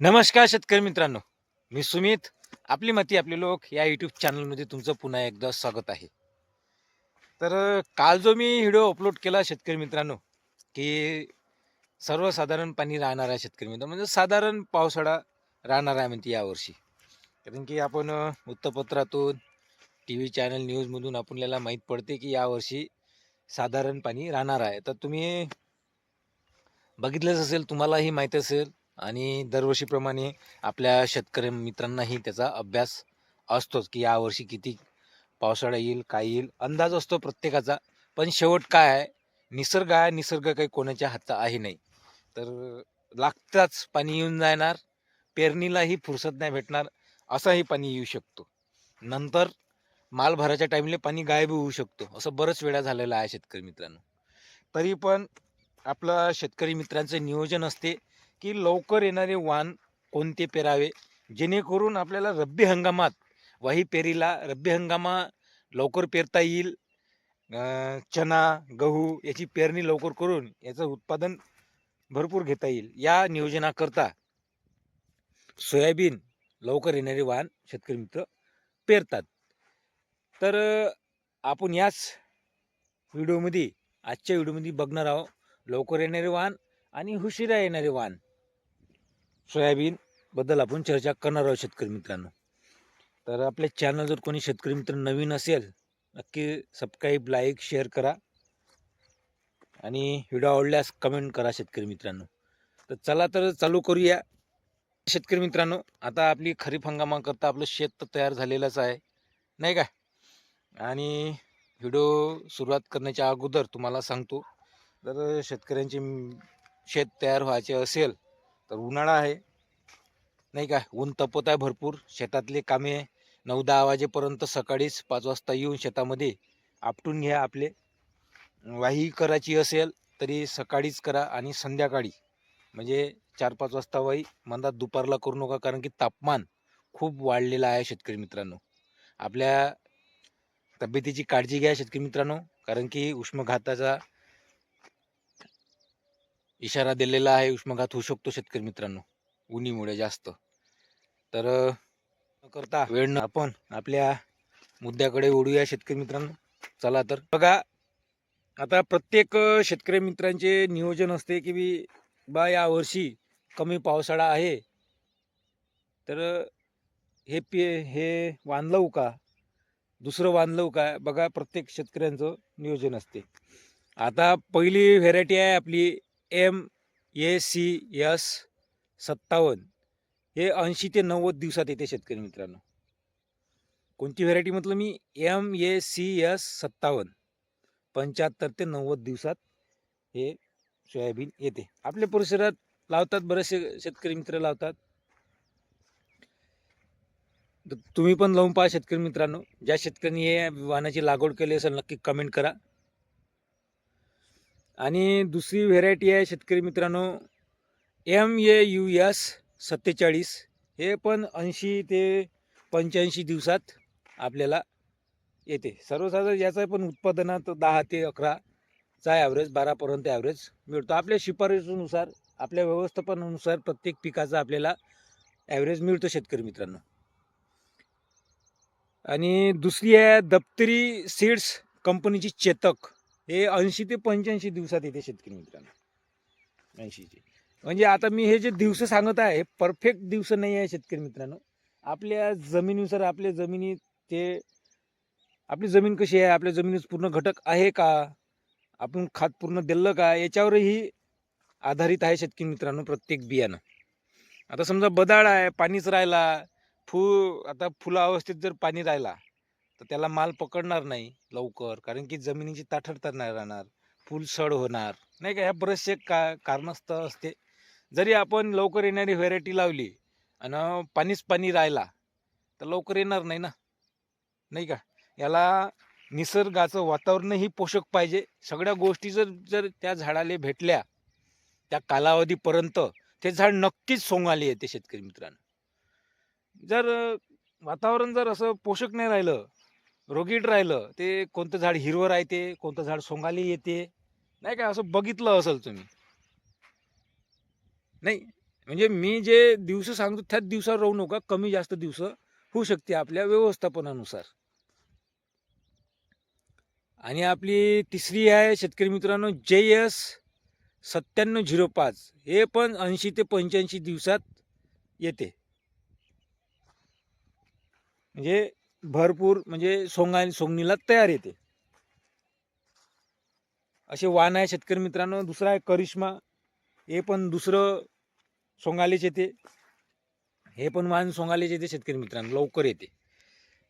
नमस्कार शेतकरी मित्रांनो. मी सुमित. आपली मती आपले लोक या यूट्यूब चॅनलमध्ये तुमचं पुन्हा एकदा स्वागत आहे. तर काल जो मी व्हिडिओ अपलोड केला शेतकरी मित्रांनो की सर्वसाधारण पाणी राहणार आहे शेतकरी मित्र म्हणजे साधारण पावसाळा राहणार आहे म्हणते यावर्षी. कारण की आपण वृत्तपत्रातून टी व्ही चॅनल न्यूजमधून आपल्याला माहीत पडते की यावर्षी साधारण पाणी राहणार आहे. तर तुम्ही बघितलंच असेल तुम्हालाही माहीत असेल आणि दरवर्षीप्रमाणे आपल्या शेतकरी मित्रांनाही त्याचा अभ्यास असतोच की यावर्षी किती पावसाळा येईल काय येईल. अंदाज असतो प्रत्येकाचा. पण शेवट काय आहे? निसर्ग आहे निसर्ग काही कोणाच्या हातात आहे नाही. तर लागताच पाणी येऊन जाणार पेरणीलाही फुरसत नाही भेटणार असाही पाणी येऊ शकतो. नंतर माल भरायच्या टाईमला पाणी गायब होऊ शकतो. असं बरंच वेळा झालेलं आहे शेतकरी मित्रांनो. तरी पण आपलं शेतकरी मित्रांचं नियोजन असते. की लवकर येणारे वाण कोणते पेरावे? जेणेकरून आपल्याला रब्बी हंगामात वाही पेरीला रब्बी हंगामा लवकर पेरता येईल. चना गहू याची पेरणी लवकर करून याचं उत्पादन भरपूर घेता येईल. या नियोजनाकरता सोयाबीन लवकर येणारे वाहन शेतकरी मित्र पेरतात. तर आपण याच व्हिडिओमध्ये आजच्या व्हिडिओमध्ये बघणार आहोत. लवकर येणारे वाहन आणि हुशिरा येणारे वाहन. सोयाबीन बद्दल आपण चर्चा करणार आहोत शेतकरी मित्रांनो. तर आपले चॅनल जर कोणी शेतकरी मित्र नवीन असेल नक्की सबस्क्राईब लाईक शेअर करा. आणि व्हिडिओ आवडल्यास कमेंट करा शेतकरी मित्रांनो. तर चला तर चालू करूया. शेतकरी मित्रांनो आता आपली खरीप हंगामाकरता आपलं शेत तर तयार झालेलंच आहे नाही का? आणि व्हिडिओ सुरुवात करण्याच्या अगोदर तुम्हाला सांगतो जर शेतकऱ्यांचे शेत तयार व्हायचे असेल तर उन्हाळा आहे. नाही का? ऊन तपत आहे भरपूर. शेतातले कामे नऊ दहा वाजेपर्यंत सकाळीच पाच वाजता येऊन शेतामध्ये आपटून घ्या आपले. वाही करायची असेल तरी सकाळीच करा आणि संध्याकाळी. म्हणजे चार पाच वाजता वाही मंदात दुपारला करू नका कारण की तापमान खूप वाढलेलं आहे शेतकरी मित्रांनो. आपल्या तब्येतीची काळजी घ्या शेतकरी मित्रांनो. कारण की उष्मघाताचा इशारा दिलेला आहे उष्माघात होऊ शकतो शेतकरी मित्रांनो उन्हीमुळे जास्त. तर न करता वेळ न आपण आपल्या मुद्द्याकडे ओढूया शेतकरी मित्रांनो. चला तर. बघा आता प्रत्येक शेतकरी मित्रांचे नियोजन असते की बी बा या वर्षी कमी पावसाळा आहे. तर हे पे हे वाण लावू का? दुसरं वाण का? बघा प्रत्येक शेतकऱ्यांचं नियोजन असते. आता पहिली व्हेरायटी आहे आपली एम ए सी एस सत्तावन्न. हे ऐंशी ते नव्वद दिवसात येते शेतकरी मित्रांनो. कोणती व्हरायटी म्हटलं मी? एम ए सी एस सत्तावन्न. पंच्याहत्तर ते नव्वद दिवसात हे सोयाबीन येते. आपल्या परिसरात लावतात बरेचसे शेतकरी मित्र लावतात. तर तुम्ही पण लावून पहा शेतकरी मित्रांनो. ज्या शेतकऱ्यांनी हे वाहनाची लागवड केली असेल नक्की कमेंट करा. आणि दुसरी व्हेरायटी आहे शेतकरी मित्रांनो एम ए यू एस सत्तेचाळीस. हे पण ऐंशी ते पंच्याऐंशी दिवसात आपल्याला येते. सर्वसाधारण याचं पण उत्पादनात दहा ते अकराचा ॲव्हरेज बारापर्यंत ॲव्हरेज मिळतो. आपल्या शिफारसीनुसार आपल्या व्यवस्थापनानुसार प्रत्येक पिकाचा आपल्याला ॲव्हरेज मिळतो शेतकरी मित्रांनो. आणि दुसरी आहे दप्तरी सीड्स कंपनीची चेतक. हे ऐंशी ते पंच्याऐंशी दिवसात येते शेतकरी मित्रांनो. ऐंशीचे. म्हणजे आता मी हे जे दिवस सांगत आहे परफेक्ट दिवस नाही आहे शेतकरी मित्रांनो. आपल्या जमिनीनुसार आपल्या जमिनीत ते आपली जमीन कशी आहे आपल्या जमिनीत पूर्ण घटक आहे का? आपण खात पूर्ण दिलं का? याच्यावरही आधारित आहे शेतकरी मित्रांनो प्रत्येक बियाणं. आता समजा बदाळ आहे पाणीच राहिला फू आता फुला अवस्थेत जर पाणी राहिला तर त्याला माल पकडणार नाही लवकर कारण की जमिनीची ताठरता नाही राहणार फुल सड होणार नाही का? ह्या बरेचसे का कारणास्तव असते. जरी आपण लवकर येणारी व्हेरायटी लावली आणि पाणीच पाणी राहिला तर लवकर येणार नाही ना? नाही का? याला निसर्गाचं वातावरणही पोषक पाहिजे. सगळ्या गोष्टी जर जर त्या झाडाला भेटल्या त्या कालावधीपर्यंत ते झाड नक्कीच सोंगाले येते शेतकरी मित्रांनो. जर वातावरण जर असं पोषक नाही राहिलं रोगीट राहिलं ते कोणतं झाड हिरवं राहते कोणतं झाड सोंगाली येते. नाही का असं बघितलं असेल तुम्ही. नाही म्हणजे मी जे दिवस सांगतो त्याच दिवसावर राहू नका कमी जास्त दिवस होऊ शकते आपल्या व्यवस्थापनानुसार. आणि आपली तिसरी आहे शेतकरी मित्रांनो जे एस सत्त्याण्णव झिरो पाच. हे पण ऐंशी ते पंच्याऐंशी दिवसात येते. म्हणजे भरपूर म्हणजे सोंगा सोंगणीला तयार येते. असे वाण आहे शेतकरी मित्रांनो दुसरा आहे करिश्मा. हे पण दुसरं सोंगालेच येते. हे पण वाण सोंगालेच येते शेतकरी मित्रांनो लवकर येते.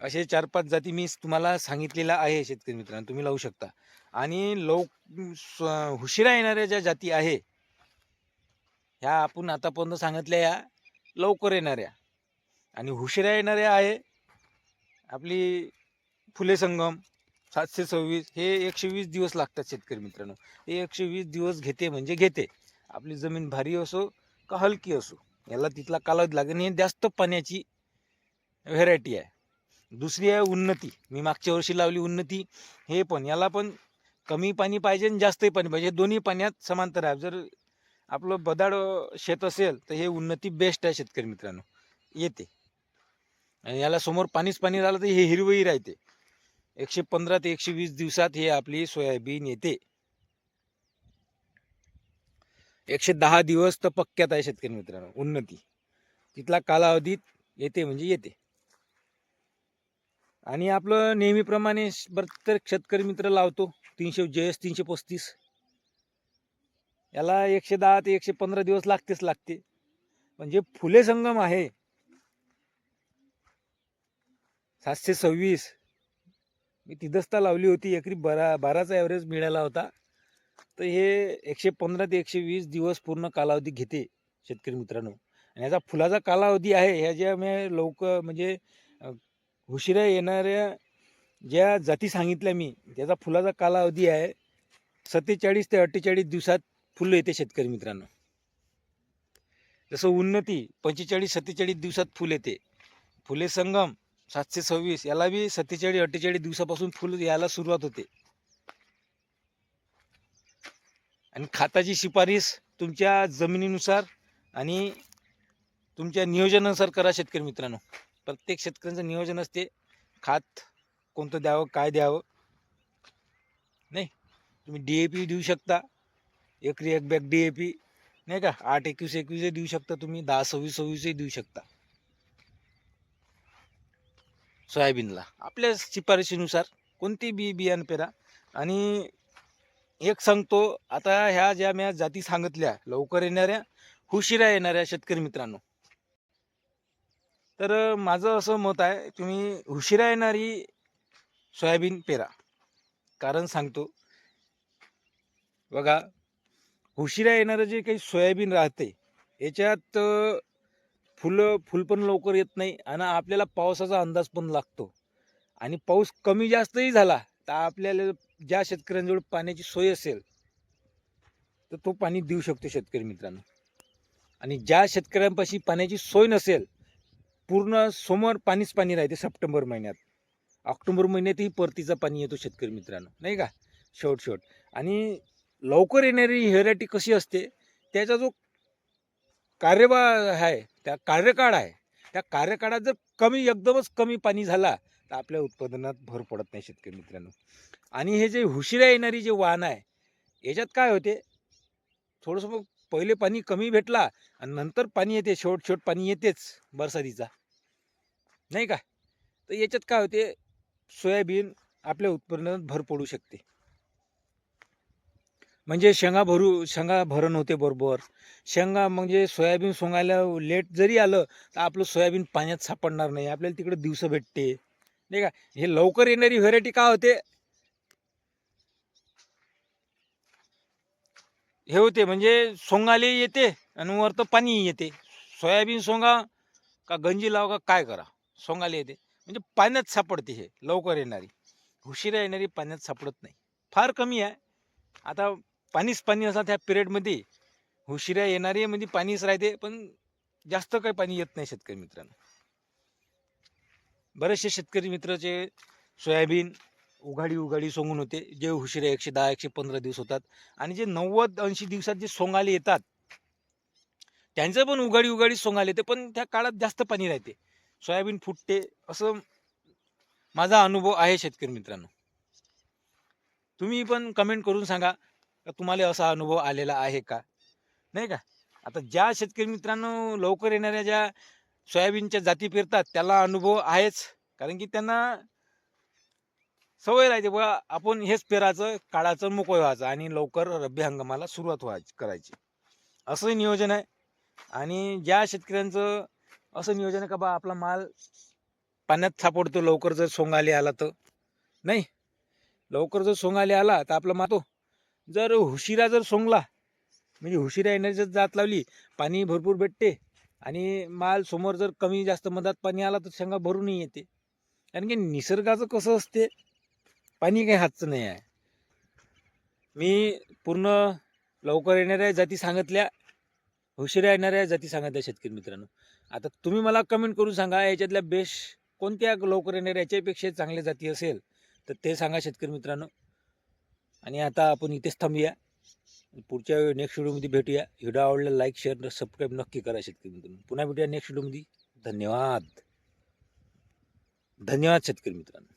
असे चार पाच जाती मी तुम्हाला सांगितलेला आहे शेतकरी मित्रांनो तुम्ही लावू शकता. आणि लव स- येणाऱ्या ज्या जाती आहे ह्या आपण आतापर्यंत सांगितल्या या लवकर येणाऱ्या. आणि हुशिरा येणाऱ्या आहे आपली फुले संगम सातशे सव्वीस हे एकशे वीस दिवस लागतात शेतकरी मित्रांनो. हे एकशे वीस दिवस घेते म्हणजे घेते. आपली जमीन भारी असो का हलकी असो याला तिथला कालावधी लागेल आणि हे जास्त पाण्याची व्हेरायटी आहे. दुसरी आहे उन्नती. मी मागच्या वर्षी लावली उन्नती. हे पण याला पण कमी पाणी पाहिजे आणि जास्तही पाणी पाहिजे. दोन्ही पाण्यात समांतर आहे. जर आपलं बदाड शेत असेल तर हे उन्नती बेस्ट आहे शेतकरी मित्रांनो. येते. आणि याला समोर पाणीच पाणी झालं तर हे हिरवही राहते. एकशे पंधरा ते एकशे वीस दिवसात हे आपली सोयाबीन येते. एकशे दहा दिवस तर पक्क्यात आहे शेतकरी मित्रांनो उन्नती. तिथला कालावधीत येते म्हणजे येते. आणि आपलं नेहमीप्रमाणे प्रत्येक शेतकरी मित्र लावतो तीनशे जे एस तीनशे पस्तीस. याला एकशे दहा ते एकशे पंधरा दिवस लागतेच लागते. पण जे फुले संगम आहे. सातशे सव्वीस. मी तिदस्ता लावली होती एकरी बारा बाराचा ॲव्हरेज मिळाला होता. तर हे एकशे पंधरा ते एकशे वीस दिवस पूर्ण कालावधी घेते शेतकरी मित्रांनो. आणि याचा फुलाचा कालावधी आहे ह्या ज्या मी लवकर म्हणजे हुशिरा येणाऱ्या ज्या जाती सांगितल्या मी त्याचा फुलाचा कालावधी आहे सत्तेचाळीस ते अठ्ठेचाळीस दिवसात फुलं येते शेतकरी मित्रांनो. जसं उन्नती पंचेचाळीस सत्तेचाळीस दिवसात फुल येते. फुले संगम सातशे सव्वीस याला बी सत्तेचाळीस अठ्ठेचाळीस दिवसापासून फुल यायला सुरुवात होते. आणि खाताची शिफारस तुमच्या जमिनीनुसार आणि तुमच्या नियोजनानुसार करा शेतकरी मित्रांनो. प्रत्येक शेतकऱ्यांचं नियोजन असते खात कोणतं द्यावं काय द्यावं. नाही तुम्ही डी ए पी देऊ शकता एकरी एक बॅग डी ए पी नाही का आठ एकवीस एकवीसही देऊ शकता तुम्ही दहा सव्वीस सव्वीसही देऊ शकता. सोयाबीनला. आपल्या शिफारशीनुसार कोणती बी बियाणं पेरा. आणि एक सांगतो आता ह्या ज्या मी जाती सांगितल्या लवकर येणाऱ्या हुशिरा येणाऱ्या शेतकरी मित्रांनो. तर माझं असं मत आहे तुम्ही हुशिरा येणारी सोयाबीन पेरा. कारण सांगतो बघा हुशिरा येणारं जे काही सोयाबीन राहते याच्यात फुलं फुल पण लवकर येत नाही आणि आपल्याला पावसाचा अंदाज पण लागतो. आणि पाऊस कमी जास्तही झाला तर आपल्याला ज्या शेतकऱ्यांजवळ पाण्याची सोय असेल तर तो पाणी देऊ शकतो शेतकरी मित्रांनो. आणि ज्या शेतकऱ्यांपाशी पाण्याची सोय नसेल पूर्ण समोर पाणीच पाणी राहते सप्टेंबर महिन्यात. ऑक्टोबर महिन्यातही परतीचा पाणी येतो शेतकरी मित्रांनो नाही का? शेवट शेवट आणि लवकर येणारी व्हेरायटी कशी असते त्याचा जो कार्यभाग आहे त्या कार्यकाळ आहे. त्या कार्यकाळात जर कमी एकदमच कमी पाणी झाला तर आपल्या उत्पादनात भर पडत नाही शेतकरी मित्रांनो. आणि हे जे हुशिऱ्या येणारी जे वाहन आहे याच्यात काय होते? थोडंसं मग पहिले पाणी कमी भेटला आणि नंतर पाणी येते शेवट शेवट पाणी येतेच बरसातीचा. नाही का? तर याच्यात काय होते? सोयाबीन आपल्या उत्पन्नात भर पडू शकते. म्हणजे शेंगा भरू शेंगा भरण होते बरोबर. शेंगा म्हणजे सोयाबीन सोंगायला लेट जरी आलं तर आपलं सोयाबीन पाण्यात सापडणार नाही. आपल्याला तिकडे दिवस भेटते. नाही का? हे लवकर येणारी व्हेरायटी का होते? हे होते म्हणजे सोंगाले येते आणि वर तर पाणी येते. सोयाबीन सोंगा का गंजी लाव का काय करा? सोंगाले येते. म्हणजे पाण्यात सापडते हे लवकर येणारी. उशिरा येणारी पाण्यात सापडत नाही. फार कमी आहे. आता पाणीच पाणी असा त्या पिरियडमध्ये. हुशिऱ्या येणारी म्हणजे पाणीच राहते पण जास्त काही पाणी येत नाही शेतकरी मित्रांनो. बरेचसे शेतकरी मित्राचे सोयाबीन उघाडी उघाडी सोंगून होते जे हुशिऱ्या एकशे दहा एकशे पंधरा दिवस होतात. आणि जे नव्वद ऐंशी दिवसात जे सोंगाले येतात त्यांचं पण उघाडी उघाडी सोंगाले येते पण त्या काळात जास्त पाणी राहते. सोयाबीन फुटते असं माझा अनुभव आहे शेतकरी मित्रांनो. तुम्ही पण कमेंट करून सांगा का तुम्हाला असा अनुभव आलेला आहे का? नाही का? आता ज्या शेतकरी मित्रांनो लवकर येणाऱ्या ज्या सोयाबीनच्या जाती पेरतात त्याला अनुभव आहेच. कारण की त्यांना सवय राहते बघा आपण हेच पेराचं काळाचं मोकळं व्हायचं आणि लवकर रब्बी हंगामाला सुरुवात व्हायची करायची. असं नियोजन आहे. आणि ज्या शेतकऱ्यांचं असं नियोजन आहे का बा आपला माल पाण्यात सापडतो लवकर जर सोंगाले आला तर. नाही. लवकर जर सोंगाले आला तर आपला मातो जर हुशिरा जर सोंगला म्हणजे हुशिरा येण्याची जर जात लावली पाणी भरपूर भेटते आणि माल समोर जर कमी जास्त मधात पाणी आला तर शेंगा भरूनही येते. कारण की निसर्गाचं कसं असते पाणी काही हातचं नाही आहे. मी पूर्ण लवकर येणाऱ्या जाती सांगितल्या हुशिरा येणाऱ्या जाती सांगितल्या शेतकरी मित्रांनो. आता तुम्ही मला कमेंट करून सांगा याच्यातल्या बेस्ट कोणत्या लवकर येणाऱ्या याच्यापेक्षा चांगल्या जाती असेल तर ते सांगा शेतकरी मित्रांनो. आणि आता आपण इथेच थांबूया. पुढच्या नेक्स्ट व्हिडिओमध्ये भेटूया. व्हिडिओ आवडला लाईक शेअर सबस्क्राईब नक्की करा शेतकरी मित्रांनो. पुन्हा भेटूया नेक्स्ट व्हिडिओमध्ये धन्यवाद. धन्यवाद शेतकरी मित्रांनो.